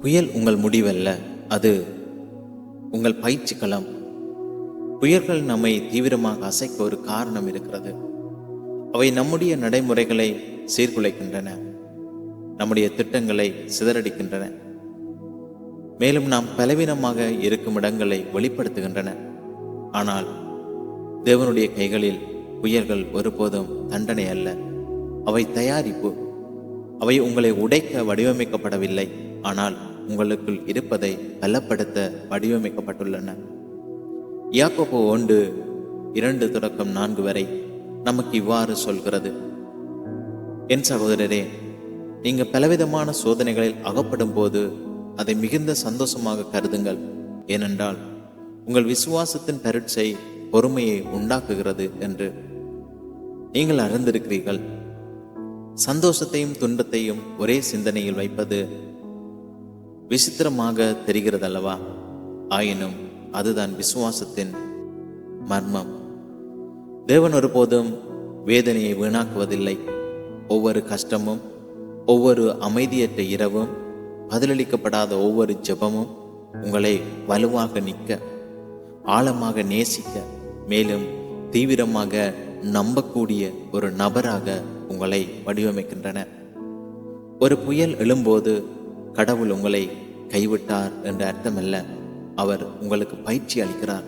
புயல் உங்கள் முடிவல்ல அது உங்கள் பயிற்சி களம் புயல்கள் நம்மை தீவிரமாக அசைக்க ஒரு காரணம் இருக்கிறது. அவை நம்முடைய நடைமுறைகளை சீர்குலைக்கின்றன நம்முடைய திட்டங்களை சிதறடிக்கின்றன. மேலும் நாம் பலவீனமாக இருக்கும் இடங்களை வெளிப்படுத்துகின்றன. ஆனால் தேவனுடைய கைகளில் புயல்கள் ஒருபோதும் தண்டனை அல்ல. அவை தயாரிப்பு. அவை உங்களை உடைக்க வடிவமைக்கப்படவில்லை. ஆனால் உங்களுக்குள் இருப்பதை பலப்படுத்த வடிவமைக்கப்பட்டுள்ளன. யாக்கோபோ ஒன்று இரண்டு தொடக்கம் நான்கு வரை நமக்கு இவ்வாறு சொல்கிறது. என் சகோதரரே நீங்க பலவிதமான சோதனைகளில் அகப்படும் போது அதை மிகுந்த சந்தோஷமாக கருதுங்கள். ஏனென்றால் உங்கள் விசுவாசத்தின் பரீட்சை பொறுமையை உண்டாக்குகிறது என்று நீங்கள் அறிந்திருக்கிறீர்கள். சந்தோஷத்தையும் துன்பத்தையும் ஒரே சிந்தனையில் வைப்பது விசித்திரமாக தெரிகிறதல்லவா? ஆயினும் அதுதான் விசுவாசத்தின் மர்மம். தேவன் ஒருபோதும் வேதனையை வீணாக்குவதில்லை. ஒவ்வொரு கஷ்டமும் ஒவ்வொரு அமைதியற்ற இரவும் பதிலளிக்கப்படாத ஒவ்வொரு ஜெபமும் உங்களை வலுவாக நிற்க ஆழமாக நேசிக்க மேலும் தீவிரமாக நம்பக்கூடிய ஒரு நபராக உங்களை வடிவமைக்கின்றன. ஒரு புயல் எழும்போது கடவுள் உங்களை கைவிட்டார் என்ற அர்த்தமல்ல. அவர் உங்களுக்கு பயிற்சி அளிக்கிறார்.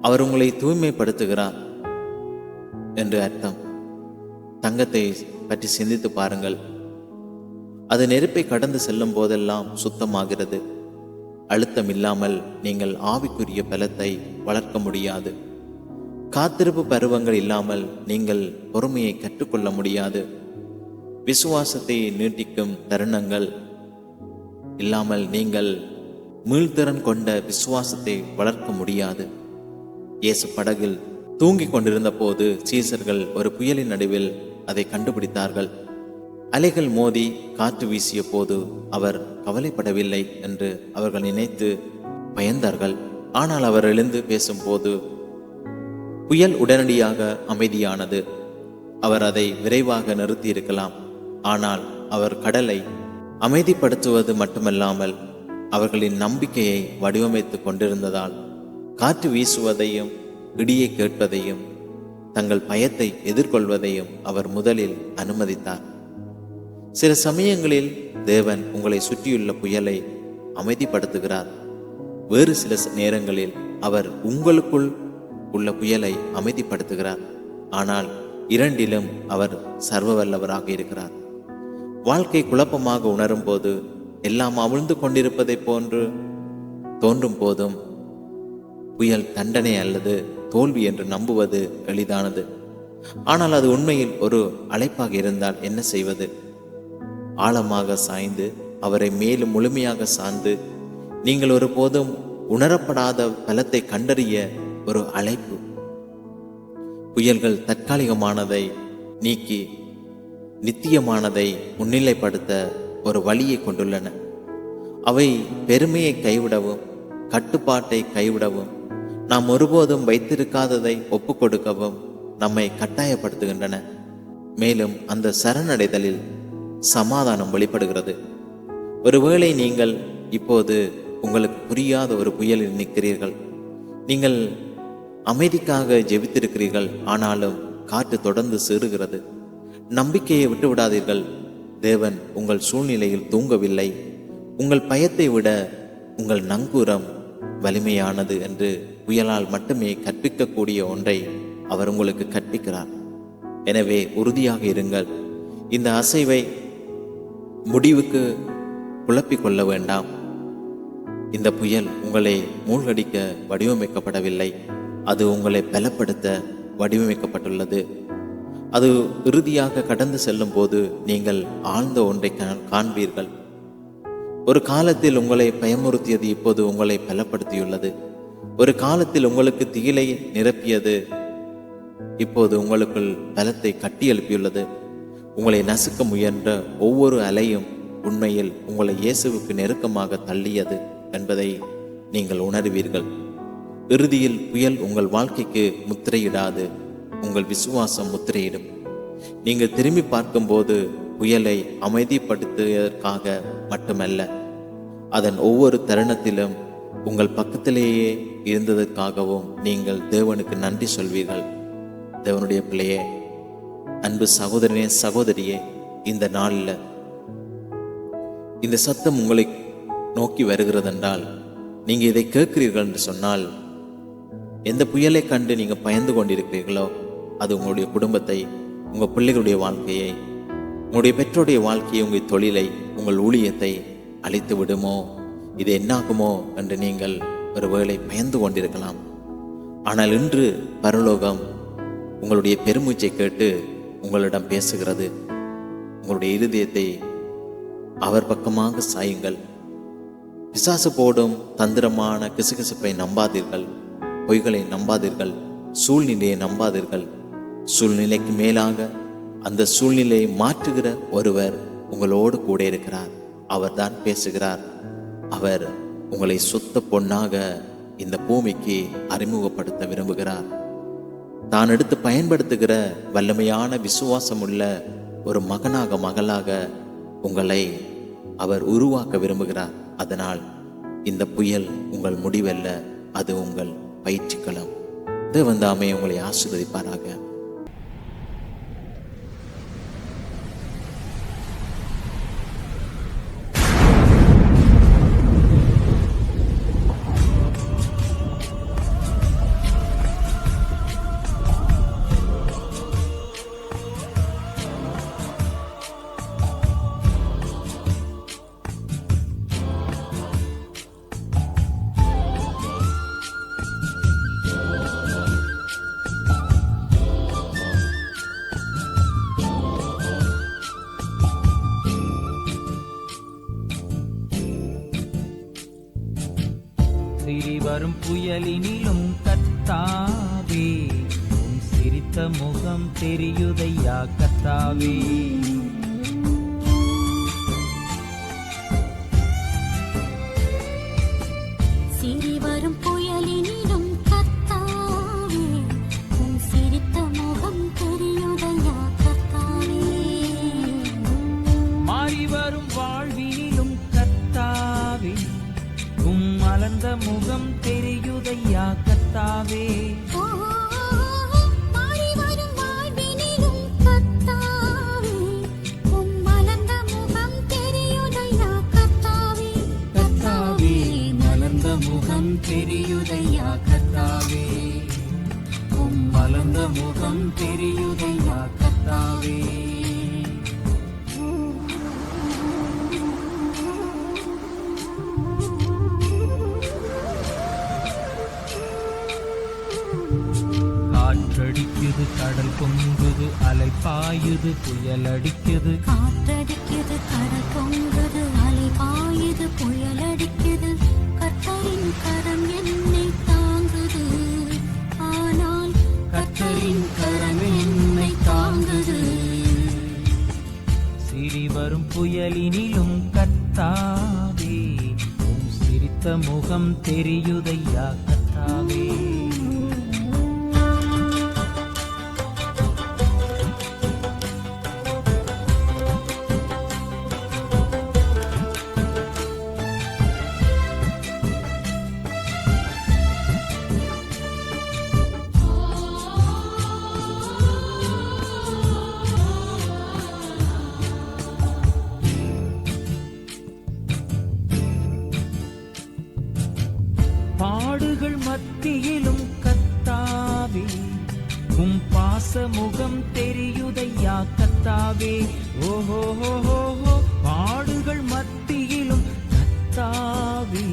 அவர் உங்களை தூய்மைப்படுத்துகிறார் என்று அர்த்தம். தங்கத்தை பற்றி சிந்தித்து பாருங்கள். அது நெருப்பை கடந்து செல்லும் போதெல்லாம் சுத்தமாகிறது. அழுத்தம் இல்லாமல் நீங்கள் ஆவிக்குரிய பலத்தை வளர்க்க முடியாது. காத்திருப்பு பருவங்கள் இல்லாமல் நீங்கள் பொறுமையை கற்றுக்கொள்ள முடியாது. விசுவாசத்தை நீட்டிக்கும் தருணங்கள் இல்லாமல் நீங்கள் மீள்திறன் கொண்ட விசுவாசத்தை வளர்க்க முடியாது. இயேசு படகில் தூங்கிக் கொண்டிருந்த போது சீசர்கள் ஒரு புயலின் நடுவில் அதை கண்டுபிடித்தார்கள். அலைகள் மோதி காற்று வீசிய போது அவர் கவலைப்படவில்லை என்று அவர்கள் நினைத்து பயந்தார்கள். ஆனால் அவர் எழுந்து பேசும்போது புயல் உடனடியாக அமைதியானது. அவர் அதை விரைவாக நிறுத்தியிருக்கலாம். ஆனால் அவர் கடலை அமைதிப்படுத்துவது மட்டுமல்லாமல் அவர்களின் நம்பிக்கையை வடிவமைத்துக் கொண்டிருந்ததால் காற்று வீசுவதையும் இடியை கேட்பதையும் தங்கள் பயத்தை எதிர்கொள்வதையும் அவர் முதலில் அனுமதித்தார். சில சமயங்களில் தேவன் உங்களை சுற்றியுள்ள புயலை அமைதிப்படுத்துகிறார். வேறு சில நேரங்களில் அவர் உங்களுக்குள் உள்ள புயலை அமைதிப்படுத்துகிறார். ஆனால் இரண்டிலும் அவர் சர்வவல்லவராக இருக்கிறார். வாழ்க்கை குழப்பமாக உணரும் போது எல்லாம் அவிழ்ந்து கொண்டிருப்பதைப் போன்று தோன்றும் போதும் புயல் தண்டனை அல்லது தோல்வி என்று நம்புவது எளிதானது. ஆனால் அது உண்மையில் ஒரு அழைப்பாக இருந்தால் என்ன செய்வது? ஆழமாக சாய்ந்து அவரை மேலும் முழுமையாக சார்ந்து நீங்கள் ஒருபோதும் உணரப்படாத பலத்தை கண்டறிய ஒரு அழைப்பு. புயல்கள் தற்காலிகமானதை நீக்கி நித்தியமானதை முன்னிலைப்படுத்த ஒரு வழியை கொண்டுள்ளன. அவை பெருமையை கைவிடவும் கட்டுப்பாட்டை கைவிடவும் நாம் ஒருபோதும் வைத்திருக்காததை ஒப்புக்கொடுக்கவும் நம்மை கட்டாயப்படுத்துகின்றன. மேலும் அந்த சரணடைதலில் சமாதானம் வெளிப்படுகிறது. ஒருவேளை நீங்கள் இப்போது உங்களுக்கு புரியாத ஒரு புயலில் நிற்கிறீர்கள். நீங்கள் அமைதிக்காக ஜெபித்திருக்கிறீர்கள் ஆனாலும் காற்று தொடர்ந்து சீறுகிறது. நம்பிக்கையை விட்டு விடாதீர்கள் தேவன் உங்கள் சூழ்நிலையில் தூங்கவில்லை. உங்கள் பயத்தை விட உங்கள் நங்கூரம் வலிமையானது என்று புயலால் மட்டுமே கற்பிக்கக்கூடிய ஒன்றை அவர் உங்களுக்கு கற்பிக்கிறார். எனவே உறுதியாக இருங்கள். இந்த அசைவை முடிவுக்கு குழப்பிக் கொள்ள வேண்டாம். இந்த புயல் உங்களை மூழ்கடிக்க வடிவமைக்கப்படவில்லை. அது உங்களை பலப்படுத்த வடிவமைக்கப்பட்டுள்ளது. அது இறுதியாக கடந்து செல்லும் போது நீங்கள் ஆழ்ந்த ஒன்றை காண்பீர்கள். ஒரு காலத்தில் உங்களை பயமுறுத்தியது இப்போது உங்களை பலப்படுத்தியுள்ளது. ஒரு காலத்தில் உங்களுக்கு திகிலை நிரப்பியது இப்போது உங்களுக்குள் பலத்தை கட்டி எழுப்பியுள்ளது. உங்களை நசுக்க முயன்ற ஒவ்வொரு அலையும் உண்மையில் உங்களை இயேசுவுக்கு நெருக்கமாக தள்ளியது என்பதை நீங்கள் உணர்வீர்கள். இறுதியில் புயல் உங்கள் வாழ்க்கைக்கு முத்திரையிடாது. உங்கள் விசுவாசம் முத்திரையிடும். நீங்கள் திரும்பி பார்க்கும்போது புயலை அமைதிப்படுத்துவதற்காக மட்டுமல்ல அதன் ஒவ்வொரு தருணத்திலும் உங்கள் பக்கத்திலேயே இருந்ததற்காகவும் நீங்கள் தேவனுக்கு நன்றி சொல்வீர்கள். தேவனுடைய பிள்ளையே அன்பு சகோதரனே சகோதரியே இந்த நாளில் இந்த சத்தம் உங்களை நோக்கி வருகிறதென்றால் நீங்கள் இதை கேட்கிறீர்கள் என்று சொன்னால் எந்த புயலை கண்டு நீங்கள் பயந்து கொண்டிருக்கிறீர்களோ அது உங்களுடைய குடும்பத்தை உங்கள் பிள்ளைகளுடைய வாழ்க்கையை உங்களுடைய பெற்றோருடைய வாழ்க்கையை உங்கள் தொழிலை உங்கள் ஊழியத்தை அழித்து விடுமோ? இது என்னாகுமோ? என்று நீங்கள் ஒருவேளை பயந்து கொண்டிருக்கலாம். ஆனால் இன்று பரலோகம் உங்களுடைய பெருமூச்சை கேட்டு உங்களிடம் பேசுகிறது. உங்களுடைய இருதயத்தை அவர் பக்கமாக சாயுங்கள். பிசாசு போடும் தந்திரமான கிசுகிசுப்பை நம்பாதீர்கள். பொய்களை நம்பாதீர்கள். சூழ்நிலையை நம்பாதீர்கள். சூழ்நிலைக்கு மேலாக அந்த சூழ்நிலையை மாற்றுகிற ஒருவர் உங்களோடு கூட இருக்கிறார். அவர்தான் பேசுகிறார். அவர் உங்களை சுத்த பொண்ணாக இந்த பூமிக்கு அறிமுகப்படுத்த விரும்புகிறார். தான் எடுத்து பயன்படுத்துகிற வல்லமையான விசுவாசம் உள்ள ஒரு மகனாக மகளாக உங்களை அவர் உருவாக்க விரும்புகிறார். அதனால் இந்த புயல் உங்கள் முடிவல்ல அது உங்கள் பயிற்சிக்களம். தேவந்தாமே உங்களை ஆசீர்வதிப்பாராக. சிறி வரும் புயலினிலும் கத்தாவே. உன் சிரித்த முகம் தெரியுதையா கத்தாவே. வரும் புயலினிலும் மலர்ந்த முகம் தெரியுதையா கத்தாவே? முகம் தெரியுதையா கத்தாவே? உம் மலர்ந்த முகம் தெரியுதையா கத்தாவே? காற்றடிக்குது கடல் பொங்குது அலை பாயுது புயல் அடிக்குது. காற்றடிக்குது கடல் பொங்குது அலை பாயுது புயல் அடிக்குது. கர்த்தரின் கரம் என்னை தாங்குது. ஆனால் கர்த்தரின் கரம் என்னை தாங்குது. சிறி வரும் புயலினிலும் கத்தாவே. சிரித்த முகம் தெரியுதையா கத்தாவே. ஓஹோ பாடுகள் மத்தியிலும் கத்தாவே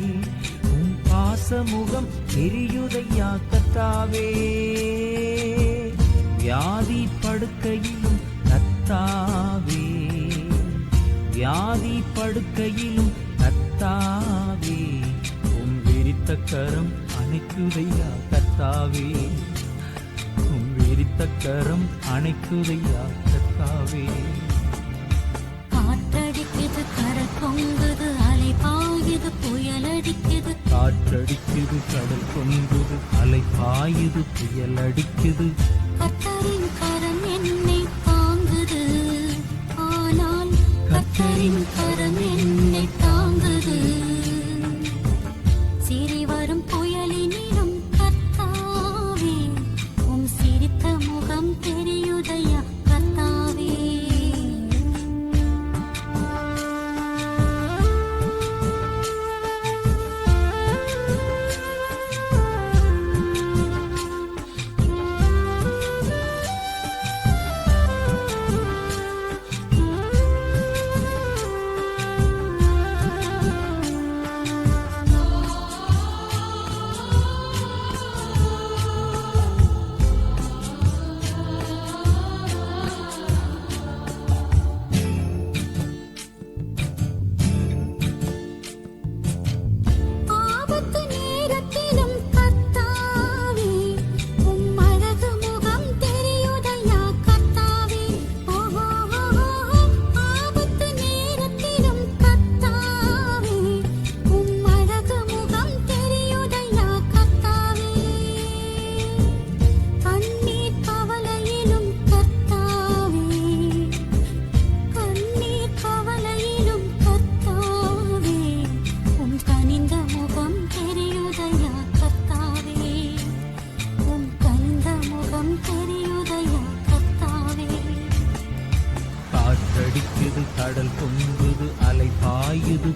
உம் பாச முகம் தெரியுதையா கத்தாவே. வியாதி படுக்கையிலும் கத்தாவே வியாதி படுக்கையிலும் கத்தாவே உம் விரித்த கரம் அணைக்குதையா கத்தாவே. உம் விரித்த கரம் அணைக்குதையா கத்தாவே. காற்றடிக்குது கடல் பொங்குது அலை பாயுது புயல் அடிக்குது காற்றடிக்குது கடல் பொங்குது அலை பாயுது புயல் அடிக்குது கர்த்தரின் கரம் என்னை தாங்குது. ஆனால் கர்த்தரின் கரம் என்னை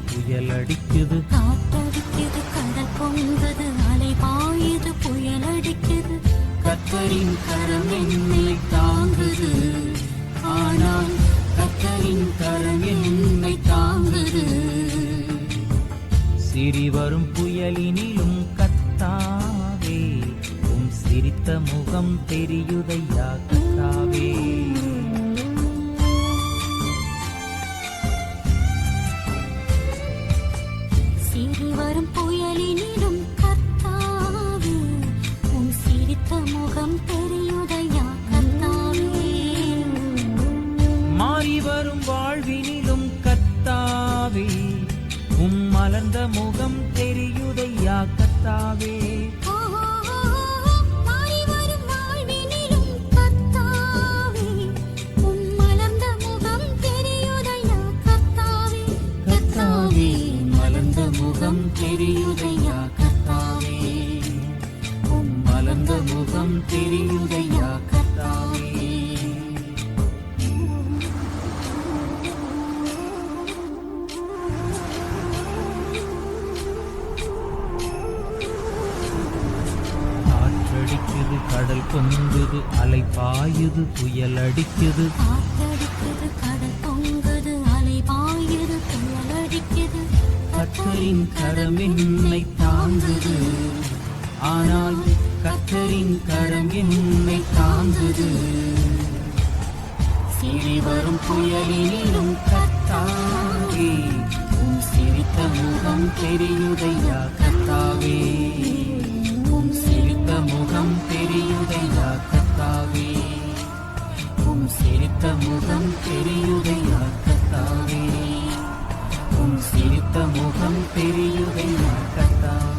புயல் அடிக்குது. காத்தடிக்குது கடல் பொங்குது அலை பாயுது புயல் அடிக்குது. கத்தரின் கரம் என்னை தாங்குது. ஆனால் கத்தரின் கரம் என்னை தாங்குது. சிறி வரும் புயலினிலும் கத்தாவே உம் சிரித்த முகம் தெரியுதையா? மலர்ந்த முகம் தெரியுதையா கத்தாவே? தெரியுதையா கத்தாவே? முகம் தெரியுதையா கத்தாவே. உம் மலர்ந்த முகம் தெரியுதையா அலை பாயுது புயல் அடிக்குது காத்தடிக்குது கடல் பொங்குது அலை பாயுது புயல் அடிக்குது கத்தரின் கரம் என்னை தாங்குது. ஆனால் கத்தரின் கரம் என்னை தாங்குது. சிறி வரும் புயலிலும் கத்தாவே. உம் சிரித்த முகம் தெரியுதையா கத்தாவே. முகம் தெரியுதை யாக்கத்தாவே. உம் சிரித்த முகம் தெரியுதை யாக்கத்தாவே. உம் சிரித்த முகம் தெரியுதை யாக்கத்தாவே.